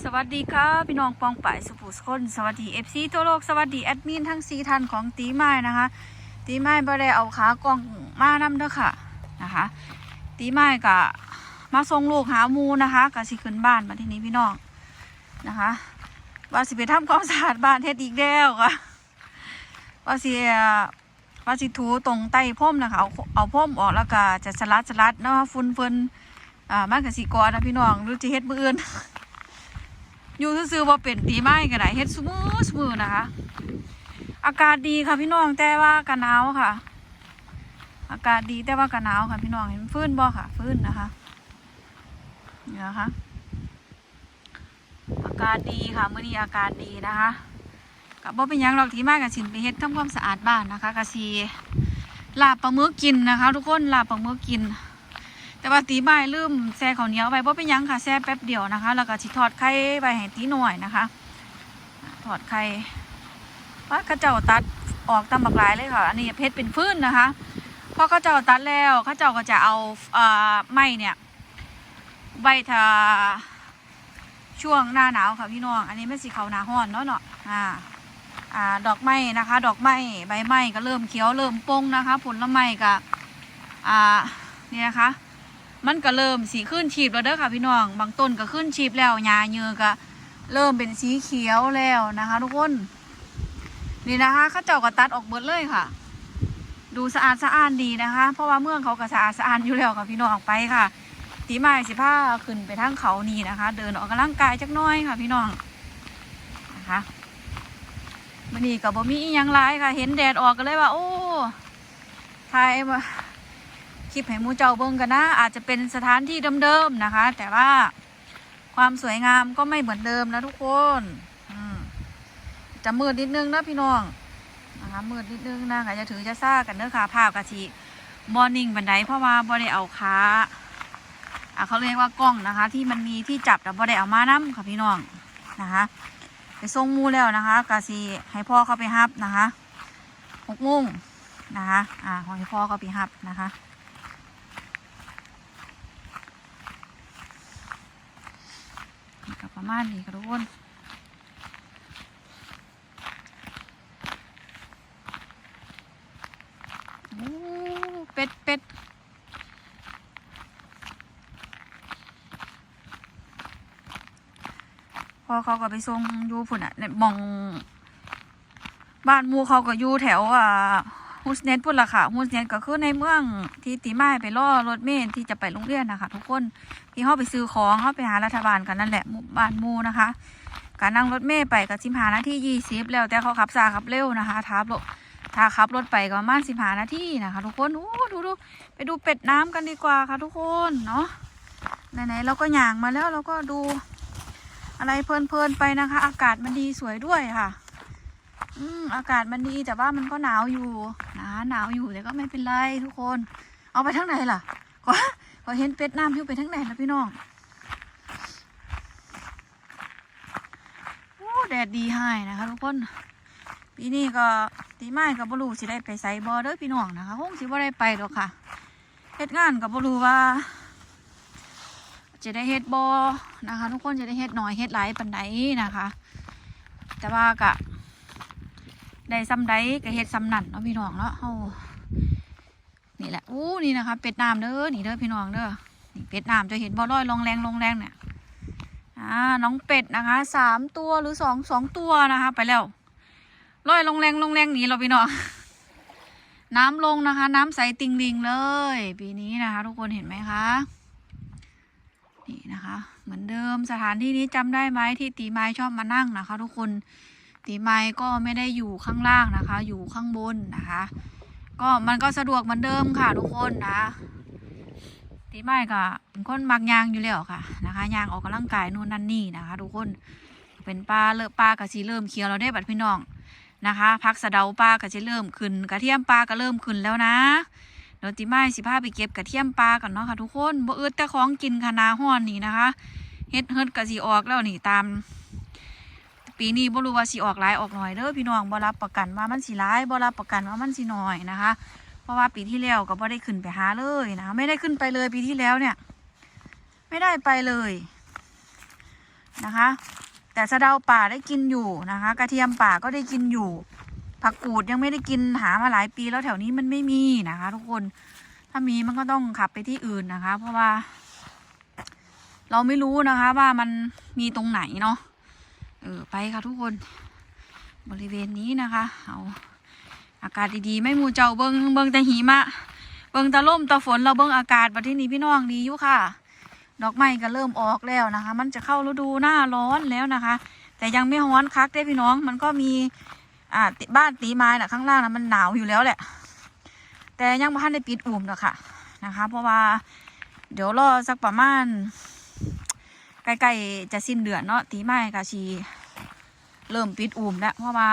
สวัสดีค่ะพี่น้องปองป่ายสุภูสคนสวัสดีเอฟซีทั่วโลกสวัสดีแอดมินทั้งสีทันของตีไม้นะคะตีไม้บ่ได้เอาขากล้องมานำเด้อค่ะนะคะตีไม้กะมาส่งลูกหาหมูนะคะกะสิขึ้นบ้านมาที่นี้พี่น้องนะคะว่าสิไปทำความสะอาดบ้านเฮ็ดอีกแล้วค่ะว่าสิว่าสิถูตรงใต้พ่มนะคะเอาเอาพ่มออกแล้วก็จะสลัดสลัดเนาะฝุ่นเฟินอ่ามันกะสิกรนะพี่น้องหรือจะเฮ็ดมืออื่น อยู่ซื่อๆว่าเป็นตีไม้ก็ได้เฮ็ดสมือสมือนะคะ อากาศดีค่ะพี่น้องแต่ว่ากันหนาวค่ะ อากาศดีแต่ว่ากันหนาวค่ะพี่น้องเห็นฟื้นบ่ค่ะ ฟื้นนะคะนี่นะคะอากาศดีค่ะเมื้อนี้อากาศดีนะคะกับบ่เป็นยังหรอกที่มากกับสินไปเฮ็ดทำความสะอาดบ้านนะคะกะสีลาบปลาหมึกกินนะคะ ทุกคนลาบปลาหมึกกิน แต่ว่าตีบ่ายลืมแซ่ข้าวเหนียวไปเพราะเป็นยังค่ะแซ่แป๊บเดียวนะคะ แล้วก็สิทอดไข่ไปให้ตีหน่อยนะคะทอดไข่ว่าข้าเจ้าตัดออกตามบักหลายเลยค่ะ อันนี้เพชรเป็นฟื้นนะคะพอข้าเจ้าตัดแล้วข้าเจ้าก็จะเอาอ่าไม้เนี่ยใบทาช่วงหน้าหนาวค่ะพี่น้อง อันนี้ไม่สีเขาหนาห้อนเนาะเนาะอ่าอ่าดอกไม้นะคะ ดอกไม้ใบไม้ก็เริ่มเขียวเริ่มปงนะคะ ผลละไม้ก็อ่าเนี่ยนะคะ มันก็เริ่มสีขึ้นชีบแล้วเด้อค่ะพี่น้อง บางต้นก็ขึ้นชีบแล้วหญ้าเยือก็เริ่มเป็นสีเขียวแล้วนะคะ ทุกคนนี่นะคะข้าเจ้าก็ตัดออกเบิดเลยค่ะ ดูสะอาดสะอ้านดีนะคะ เพราะว่าเมืองเขาก็สะอาดสะอ้านอยู่แล้วค่ะพี่น้องไปค่ะตีไม้สิผ้าขึ้นไปทางเขานี่นะคะ เดินออกกำลังกายจักน้อยค่ะ พี่น้องนะคะมันนี่กับบ่มีอีหยังร้ายค่ะ เห็นแดดออกก็เลยว่า โอ้ทายมา คลิปให้หมูเจ้าเบิ่งกันนะ อาจจะเป็นสถานที่เดิมๆนะคะ แต่ว่าความสวยงามก็ไม่เหมือนเดิมนะทุกคนจะมืดนิดนึงนะพี่น้องนะคะมืดนิดนึงนะก็จะถือจะซ่ากันเด้อค่ะภาพกะทิมอร์นิ่งบันไดเพราะว่าบ่ได้เอาขาอะเขาเรียกว่ากล้องนะคะ ที่มันมีที่จับแต่บ่ได้เอามานํค่ะพี่น้องนะคะไปส่งมูแล้วนะคะกะสีให้พ่อเข้าไปฮับนะคะหกโมงนะคะอ่าให้พ่อเข้าไปฮับนะคะ กับ ประมาณนี้ค่ะทุกคนโอ้เป็ดเป็ดพอเขาก็ไปส่งยู่พุ่นอะเนี่ยหมอง บ้านมูเขาก็อยู่แถวอ่า ฮุสเน็ตพุ่นละค่ะฮุสเน็ตก็คือในเมืองที่ตีไม้ไปล่อรถเมล์ที่จะไปโรงเรียนนะคะทุกคนที่เขาไปซื้อของเขาไปหารัฐบาลกันนั่นแหละมู่บ้านมูนะคะ การนั่งรถเมล์ไปกับสิบหานาทียี่สิบแล้วแต่เขาขับซาขับเร็วนะคะทับรถถ้าขับรถไปก็ประมาณสิบหานาทีนะคะ ทุกคนโอ้ดูดูไปดูเป็ดน้ำกันดีกว่าค่ะทุกคนเนาะไหนๆเราก็หย่างมาแล้วเราก็ดูอะไรเพลินๆไปนะคะ อากาศมันดีสวยด้วยค่ะ อืมอากาศมันดีแต่ว่ามันก็หนาวอยู่นะหนาวอยู่แต่ก็ไม่เป็นไรทุกคน เอาไปทั้งไหนล่ะก็พอเห็นเป็ดน้ำอยู่ไปทั้งไหนแล้วพี่น้องโอ้แดดดีให้นะคะทุกคนปีนี้ก็ตีไม้กับบรูสิได้ไปใส่บอเด้อพี่น้องนะคะคงสิบ่ได้ไปหรอกค่ะเฮ็ดงานกับบรูว่า จะได้เฮ็ดบอนะคะ ทุกคนจะได้เฮ็ดหน่อยเฮ็ดหลายปันไดนะคะ แต่ว่ากะ ได้ซ้ำใดก็เฮ็ดซ้ำนั่นเนาะพี่น้องเนาะเฮานี่แหละอู้นี่นะคะเป็ดน้ำเด้อนี่เด้อพี่น้องเด้อนี่เป็ดน้ำจะเห็นบ่ลอยลงแรงลงแรงเนี่ยอ่าน้องเป็ดนะคะสามตัวหรือสองสองตัวนะคะ ไปแล้วลอยลงแรงลงแรงหนีเราพี่น้องน้ำลงนะคะ น้ำใสติงลิงเลย ปีนี้นะคะ ทุกคนเห็นไหมคะนี่นะคะ เหมือนเดิมสถานที่นี้จำได้ไหมที่ตีไม้ชอบมานั่งนะคะ ทุกคน ตีไม้ก็ไม่ได้อยู่ข้างล่างนะคะ อยู่ข้างบนนะคะ ก็มันก็สะดวกเหมือนเดิมค่ะทุกคนนะตีไม้ก็เป็นคนมักยางอยู่แล้วค่ะนะคะยางออกกำลังกายนู่นนั่นนี่นะคะ ทุกคนเป็นปลาเลอะปลากระสีเริ่มเคี้ยวเราได้บัดพี่น้องนะคะพักสะเดาปลากระสีเริ่มขึ้น กระเทียมปลาก็เริ่มขึ้นแล้วนะเดี๋ยวตีไม้สิพาไปเก็บกระเทียมปลาก่อนเนาะค่ะทุกคนบ่อึดแต่ของกินคณะห้อนนี่นะคะเฮ็ดเฮ็ดกระสีออกแล้วนี่ตาม ปีนี้บ่รู้ว่าสิออกหลายออกหน่อยเด้อพี่น้องบ่รับประกันว่ามันสิหลายบ่รับประกันว่ามันสิน้อยนะคะ เพราะว่าปีที่แล้วก็บ่ได้ขึ้นไปหาเลยนะคะไม่ได้ขึ้นไปเลยปีที่แล้วเนี่ย ไม่ได้ไปเลยนะคะ แต่สะเดาป่าได้กินอยู่นะคะ กระเทียมป่าก็ได้กินอยู่ ผักกูดยังไม่ได้กินหามาหลายปีแล้วแถวนี้มันไม่มีนะคะ ทุกคนถ้ามีมันก็ต้องขับไปที่อื่นนะคะ เพราะว่า เราไม่รู้นะคะว่ามันมีตรงไหนเนาะ เออไปค่ะทุกคนบริเวณนี้นะคะเอาอากาศดีๆ ไม่มูเจ้าเบิงเบิงแต่หิมะ เบิงตะล่มตะฝนเราเบิงอากาศบัดที่นี้พี่น้องดีอยู่ค่ะ ดอกไม้ก็เริ่มออกแล้วนะคะ มันจะเข้าฤดูหน้าร้อนแล้วนะคะ แต่ยังไม่ร้อนคักได้พี่น้อง มันก็มีอ่าติบ้านตีไม้นะข้างล่างนะมันหนาวอยู่แล้วแหละ แต่ยังไม่ทันได้ปิดอุ่มหรอกค่ะนะคะ เพราะว่าเดี๋ยวรอสักประมาณ ใกล้ๆจะสิ้นเดือนเนาะตีไม้กะชีเริ่มปิดอุ่มแล้วเพราะว่า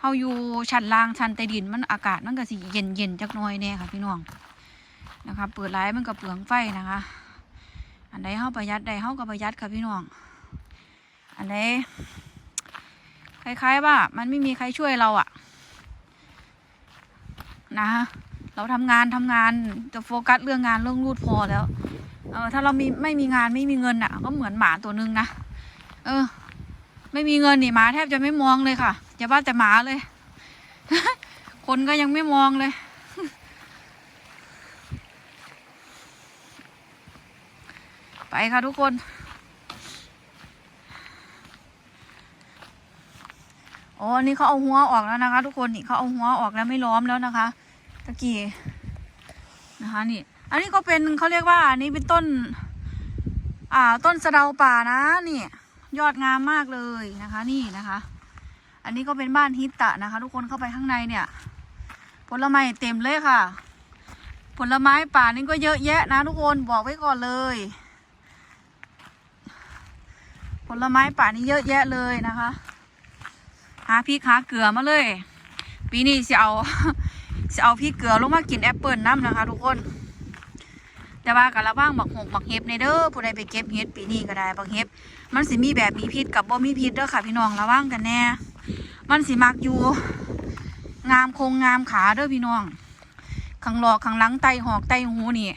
เฮาอยู่ชั้นล่างชั้นใต้ดินมันอากาศมันก็สิเย็นเย็นจักหน่อยแน่ค่ะพี่น้องนะคะเปิดไลฟ์มันก็เปลืองไฟนะคะ อันใดเฮาประหยัดใดเฮาก็ประหยัดค่ะพี่น้อง อันใดคล้ายๆว่า มันไม่มีใครช่วยเราอะนะเราทำงานทำงานจะโฟกัสเรื่องงานเรื่องรูดพอแล้ว เออถ้าเรามีไม่มีงานไม่มีเงินอะ ก็เหมือนหมาตัวนึงนะเออ ไม่มีเงินนี่หมาแทบจะไม่มองเลยค่ะอย่าว่าแต่หมาเลย คนก็ยังไม่มองเลยไปค่ะทุกคน โอ๋อนี่เขาเอาหัวออกแล้วนะคะ ทุกคนนี่เขาเอาหัวออกแล้วไม่ล้อมแล้วนะคะ ตะกี้นะคะนี่ อันนี้ก็เป็นเขาเรียกว่า อันนี้เป็นต้น อ่า ต้นสะเดาป่านะนี่ยอดงามมากเลยนะคะ นี่นะคะ อันนี้ก็เป็นบ้านฮิตตะนะคะ ทุกคนเข้าไปข้างในเนี่ย ผลไม้เต็มเลยค่ะ ผลไม้ป่านี่ก็เยอะแยะนะทุกคนบอกไว้ก่อนเลย ผลไม้ป่านี่เยอะแยะเลยนะคะ หาพริกหาเกลือมาเลย ปีนี้จะเอาจะเอาพริกเกลือลงมากินแอปเปิลน้ำนะคะ ทุกคน แต่ว่ากะละว่างบักหกบักเห็บในเด้อผู้ใดไปเก็บเห็ดปีนี้ก็ได้บักเห็บ มันสิมีแบบมีพิษกับบ่มีพิษเด้อค่ะพี่น้องระวังกันแน่ มันสิมักอยู่ งามคงงามขาเด้อพี่น้องข้างหลอกข้างหลังไตหอกไตหูนี่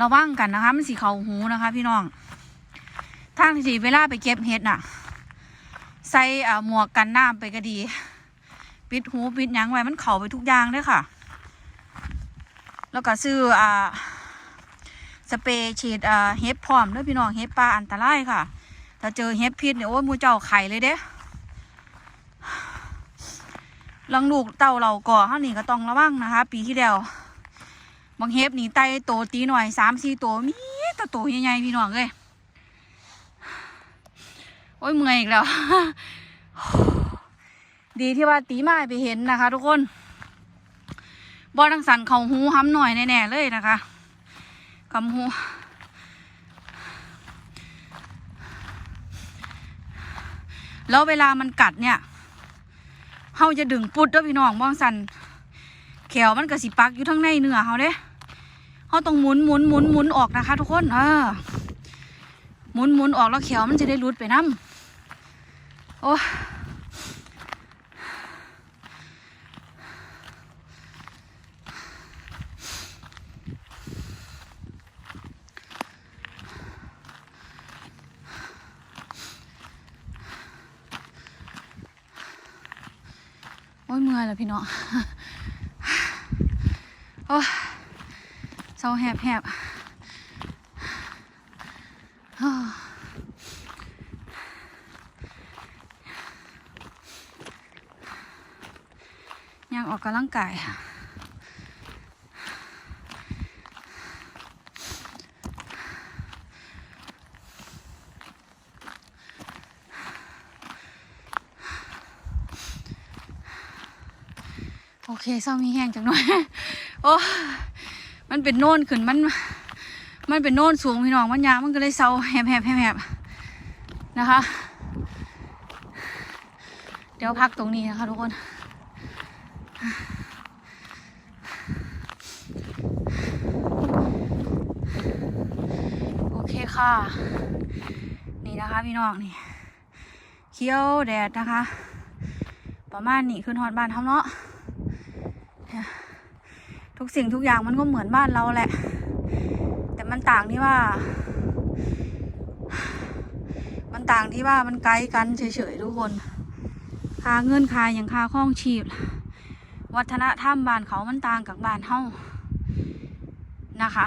ระวังกันนะคะ มันสิเข่าหูนะคะ พี่น้องทางที่เวลาไปเก็บเห็ดน่ะ ใส่อ่าหมวกกันน้ำไปก็ดี ปิดหูปิดยังไว้มันเข่าไปทุกอย่างเลยค่ะ แล้วก็ซื้ออ่า สเปรย์ฉีดอ่าเห็บพร้อมเด้อพี่น้องเห็บปลาอันตรายค่ะ ถ้าเจอเห็บพิษเนี่ยโอ้ยมูเจ้าไข่เลยเด้ลังลูกเต่าเราก่อข้านี้ก็ต้องระวังนะคะ ปีที่แล้วบางเห็บนี่ไตโตตีหน่อยสามสี่ตัวมีแตัวโตใหญ่ๆพี่น้องเลยโอ้ยเมื่อยอีกแล้ว ดีที่ว่าตีไม้ไปเห็นนะคะ ทุกคนบอดังสันเขาหูห้ำหน่อยแน่ๆเลยนะคะ กำหูแล้วเวลามันกัดเนี่ยเฮาจะดึงปุดด้อพี่น้องมองสันแขวมันก็สิปักอยู่ทั้งในเนื้อเฮาเด้เฮาต้องหมุนหมุนหมุนหมุนออกนะคะ ทุกคน เออ หมุนหมุนออกแล้วแขวมันจะได้รุดไปน้ำโอ้ เมื่อยแล้วพี่เนาะโอ้เศร้าแหบแหบยังออกกำลังกายค่ะ โอเคเศร้ามีแห้งจังหน่อย โอ้มันเป็นโน่นขึ้นมัน มันเป็นโน่นสูงพี่น้องมันยามันก็เลยเศร้าแหบแหบแหบแหบนะคะ เดี๋ยวพักตรงนี้นะคะทุกคน โอเคค่ะ นี่นะคะพี่น้องนี่เคี้ยวแดดนะคะ ประมาณนี้ขึ้นฮอดบ้านทำเนาะ ทุกสิ่งทุกอย่างมันก็เหมือนบ้านเราแหละ แต่มันต่างที่ว่า มันต่างที่ว่ามันไกลกันเฉยๆทุกคนค่าเงินค่าอย่างค่าข้องชีพ วัฒนธรรมบ้านเขามันต่างกับบ้านเฮานะคะ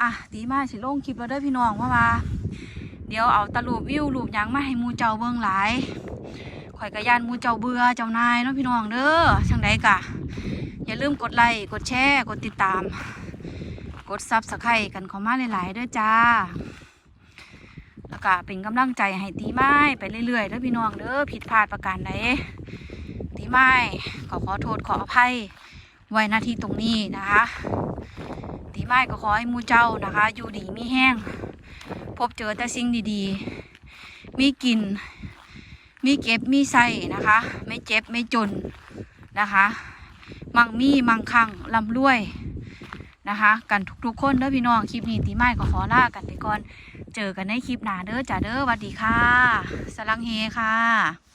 อะตีมาสิลงคลิปแล้วด้อพี่น้องเพราะว่าเดี๋ยวเอาตะลูปวิวลูปหยังมาให้มูเจ้าเบิ่งหลายข่อยกะยานมูเจ้าเบื่อเจ้านายเนาะพี่น้องเด้อจังใดกะ อย่าลืมกดไลค์กดแชร์กดติดตาม กดซับสไครต์กันข้ามาหลายๆด้อจ้า แล้วก็เป็นกำลังใจให้ตีไม้ไปเรื่อยๆเด้อพี่น้องเด้อผิดพลาดประการใดตีไม้ก็ขอโทษขออภัยไว้หน้าที่ตรงนี้นะคะตีไม้ก็ขอให้มูเจ้านะคะ อยู่ดีมีแห้ง พบเจอแต่สิ่งดีๆ มีกิน มีเก็บมีใส่นะคะ ไม่เจ็บไม่จนนะคะ มั่งมีมั่งคั่งลำรวยนะคะ กันทุกๆคนเด้อพี่น้องคลิปนี้ตีไม้ก็ขอลากันไปก่อน เจอกันในคลิปหน้าเด้อจ้าเด้อสวัสดีค่ะ สลังเฮค่ะ